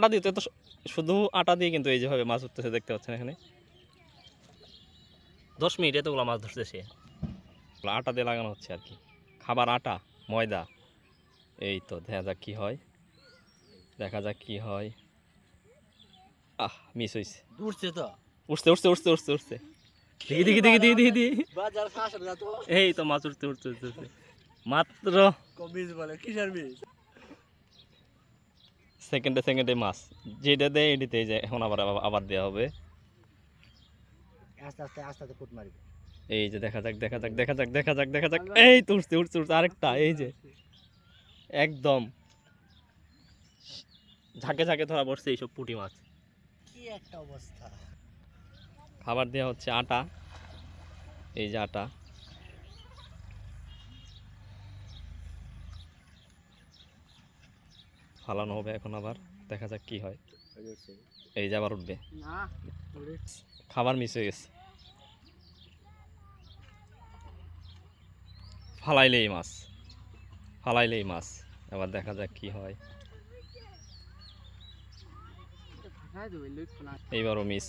আটা দিতে তো শুধু আটা দিয়ে কিন্তু এই যেভাবে মাছ উঠতেছে দেখতে পাচ্ছেন এখানে। দশ মিনিট এতগুলো মাছ ধরছে সে আটা দিয়ে লাগানো হচ্ছে আর কি। খাবার আটা ময়দা। এই তো দেখা যাক কি হয়। দেখা যাক কি হয়। আহ মিস হয়েছে দূরছে তো। উঠছে উঠছে উঠছে উঠছে উঠছে। দেখি দেখি দেখি দেখি দেখি দেখি এই তো। মাছ উঠতে উঠতে উঠতে মাত্র বলে কিসের মিস সেকেন্ডে সেকেন্ডে মাছ। যেটা দেয় এটিতে যে এখন আবার আবার- দেওয়া হবে। আস্তে আস্তে আস্তে আস্তে কুট মারবে এই যে দেখা যাক দেখা যাক দেখা যাক দেখা যাক দেখা যাক। এই তো উঠছে উঠছে উঠছে আরেকটা এই যে। একদম। ঝাঁকে ঝাঁকে ধরা পড়ছে এইসব পুঁটি মাছ। কি একটা অবস্থা। খাবার দেওয়া হচ্ছে আটা। এই যে আটা। ফালানো হবে এখন আবার। দেখা যাক কি হয়। এই যে আবার উঠবে। খাবার মিস হয়ে গেছে। ফালাইলেই মাছ। ফালাইলেই মাছ। এবার দেখা যাক কি হয়। এইবারও মিস